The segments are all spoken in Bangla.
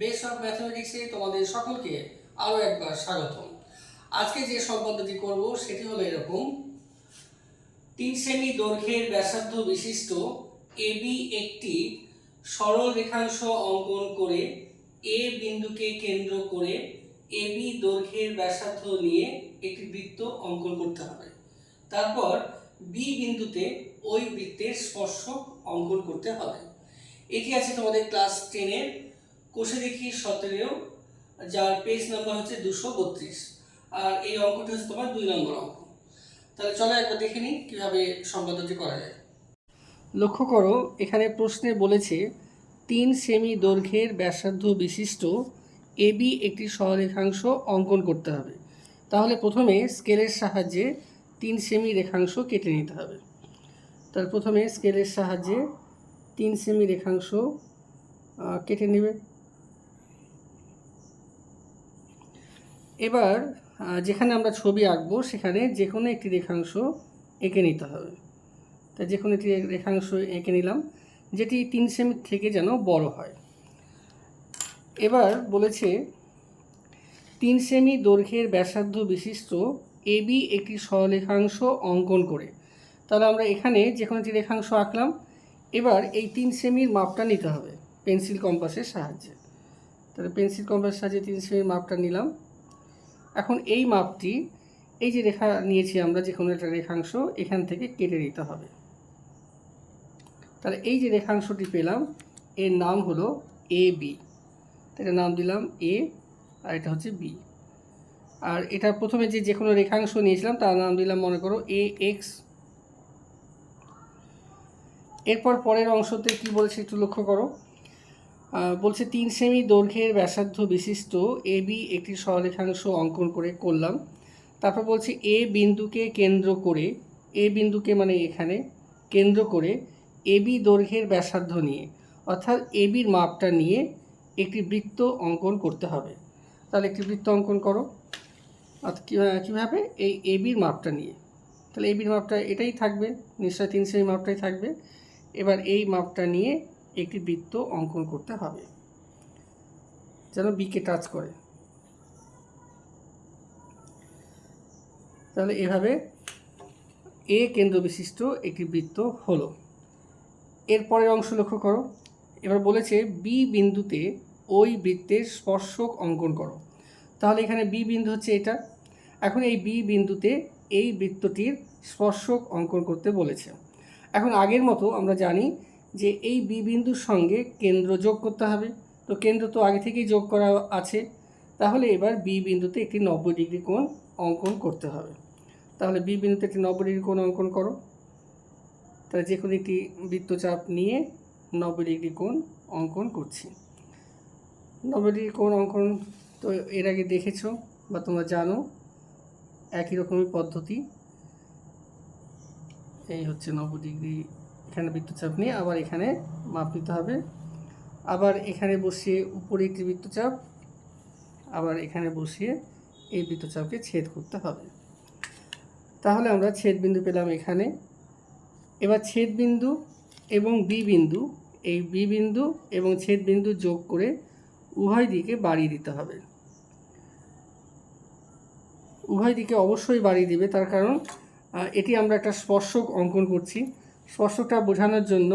বেস অফ ম্যাথমেটিক্সে তোমাদের সকলকে আরও একবার স্বাগতম। আজকে যে সম্পাদ্যটি করব, সেটি হলো এরকম। তিন সেমি দৈর্ঘ্যের ব্যাসার্ধ বিশিষ্ট এবি একটি সরল রেখাংশ অঙ্কন করে এ বিন্দুকে কেন্দ্র করে এবি দৈর্ঘ্যের ব্যাসার্ধ নিয়ে একটি বৃত্ত অঙ্কন করতে হবে। তারপর বি বিন্দুতে ওই বৃত্তের স্পর্শক অঙ্কন করতে হবে। এটি আছে তোমাদের ক্লাস টেনের কোষে দেখি সতেরো, যার পেজ নাম্বার হচ্ছে দুশো বত্রিশ। আর এই অঙ্কটি হচ্ছে তোমার দুই নম্বর অঙ্ক। তাহলে চলো একবার দেখে নিই কীভাবে সম্পাদনটি করা যায়। লক্ষ্য করো, এখানে প্রশ্নে বলেছে, তিন সেমি দৈর্ঘ্যের ব্যাসার্ধ বিশিষ্ট এবি একটি সরলরেখাংশ অঙ্কন করতে হবে। তাহলে প্রথমে স্কেলের সাহায্যে তিন সেমি রেখাংশ কেটে নিতে হবে। তার প্রথমে স্কেলের সাহায্যে তিন সেমি রেখাংশ কেটে নেবে। এবার যেখানে আমরা ছবি আঁকবো, সেখানে যে কোনো একটি রেখাংশ এঁকে নিতে হবে। তা যে কোনো একটি রেখাংশ এঁকে নিলাম, যেটি তিন সেমি থেকে যেন বড় হয়। এবার বলেছে, তিন সেমি দৈর্ঘ্যের ব্যাসার্ধ বিশিষ্ট এবি একটি সরলরেখাংশ অঙ্কন করে। তাহলে আমরা এখানে যে কোনো একটি রেখাংশ আঁকলাম। এবার এই তিন সেমির মাপটা নিতে হবে, পেন্সিল কম্পাসের সাহায্যে। তাহলে পেন্সিল কম্পাসের সাহায্যে তিন সেমির মাপটা নিলাম। এখন এই মাপটি, এই যে রেখা নিয়েছি আমরা যে কোনো একটা রেখাংশ, এখান থেকে কেটে নিতে হবে। তাহলে এই যে রেখাংশটি পেলাম, এর নাম হলো এ বি। এটার নাম দিলাম এ, আর এটা হচ্ছে বি। আর এটা প্রথমে যে যে কোনো রেখাংশ নিয়েছিলাম, তার নাম দিলাম, মনে করো, এ এক্স। এরপর পরের অংশতে কি বলেছে একটু লক্ষ্য করো। বলছে, তিন সেমি দৈর্ঘ্যের ব্যাসার্ধ বিশিষ্ট এ, বি একটি সরলরেখাংশ অঙ্কন করে করলাম। তারপর বলছে, এ বিন্দুকে কেন্দ্র করে, এ বিন্দুকে মানে এখানে কেন্দ্র করে এ, বি দৈর্ঘ্যের ব্যাসার্ধ নিয়ে, অর্থাৎ এ, বির মাপটা নিয়ে একটি বৃত্ত অঙ্কন করতে হবে। তাহলে একটি বৃত্ত অঙ্কন করো। অর্থাৎ কীভাবে? এই এ, বির মাপটা নিয়ে। তাহলে এ, বির মাপটা এটাই থাকবে, নিশ্চয় তিন সেমি মাপটাই থাকবে। এবার এই মাপটা নিয়ে একটি বৃত্ত অঙ্কন করতে হবে। যেন বিকে টাচ করে। তাহলে এভাবে এ কেন্দ্র বিশিষ্ট একটি বৃত্ত হলো। এর পরের অংশ লক্ষ্য করো। এবার বলেছে বি বিন্দুতে ওই বৃত্তের স্পর্শক অঙ্কন করো। তাহলে এখানে বি বিন্দু হচ্ছে এটা। এখন এই বি বিন্দুতে এই বৃত্তটির স্পর্শক অঙ্কন করতে বলেছে। এখন আগের মতো আমরা জানি যে এই বি বিন্দুর সঙ্গে কেন্দ্র যোগ করতে হবে। তো কেন্দ্র তো আগে থেকেই যোগ করা আছে। তাহলে এবার বি বিন্দুতে একটি নব্বই ডিগ্রি কোণ অঙ্কন করতে হবে। তাহলে বি বিন্দুতে একটি নব্বই ডিগ্রি কোণ অঙ্কন করো। তাহলে যে কোনো একটি বৃত্তচাপ নিয়ে নব্বই ডিগ্রি কোণ অঙ্কন করছি। নব্বই ডিগ্রি কোণ অঙ্কন তো এর আগে দেখেছ বা তোমরা জানো, একই রকমই পদ্ধতি। এই হচ্ছে নব্বই ডিগ্রি এখানে বৃত্তচাপ নিয়ে আবার এখানে মাপ নিতে হবে। আবার এখানে বসিয়ে উপরে একটি বৃত্তচাপ আবার এখানে বসিয়ে এই বৃত্তচাপকে ছেদ করতে হবে। তাহলে আমরা ছেদ বিন্দু পেলাম এখানে। এবার ছেদ বিন্দু এবং বি বিন্দু, এই বি বিন্দু এবং ছেদ বিন্দু যোগ করে উভয় দিকে বাড়িয়ে দিতে হবে। উভয় দিকে অবশ্যই বাড়িয়ে দিবে, তার কারণ এটি আমরা একটা স্পর্শক অঙ্কন করছি। স্পর্শকটা বোঝানোর জন্য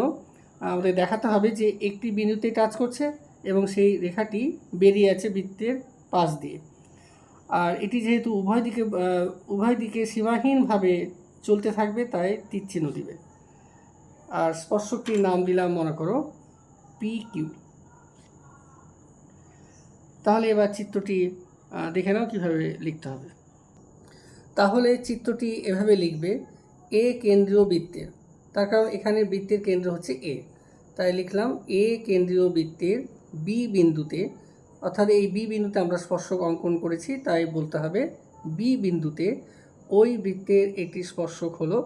আমাদের দেখাতে হবে যে একটি বিন্দুতে টাচ করছে এবং সেই রেখাটি বেরিয়ে আছে বৃত্তের পাশ দিয়ে। আর এটি যেহেতু উভয় দিকে উভয় দিকে সীমাহীনভাবে চলতে থাকবে, তাই তীর চিহ্ন দিবে। আর স্পর্শকটির নাম দিলাম, মনে করো পি কিউ তাহলে এবার চিত্রটি দেখে নাও কীভাবে লিখতে হবে। তাহলে চিত্রটি এভাবে লিখবে, এ কেন্দ্রীয় বৃত্তের। তার কারণ এখানে বৃত্তের কেন্দ্র হচ্ছে এ তাই লিখলাম এ কেন্দ্রীয় বৃত্তের বি বিন্দুতে, অর্থাৎ এই বি বিন্দুতে আমরা স্পর্শক অঙ্কন করেছি, তাই বলতে হবে বি বিন্দুতে ওই বৃত্তের একটি স্পর্শক হলো,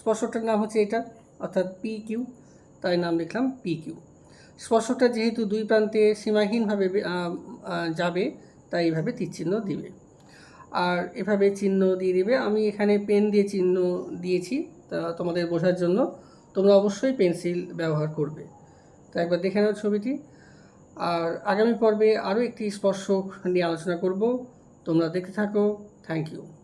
স্পর্শকটার নাম হচ্ছে এটা, অর্থাৎ পি কিউ তাই নাম লিখলাম পি কিউ স্পর্শকটা যেহেতু দুই প্রান্তে সীমাহীনভাবে যাবে, তাই এইভাবে তীরচিহ্ন দিবে। আর এভাবে চিহ্ন দিয়ে দেবে, আমি এখানে পেন দিয়ে চিহ্ন দিয়েছি তা তোমাদের বোঝার জন্য তোমরা অবশ্যই পেন্সিল ব্যবহার করবে। তো একবার দেখে নাও ছবিটি। আর আগামী পর্বে আরও একটি স্পর্শক নিয়ে আলোচনা করব। তোমরা দেখতে থাকো। Thank you.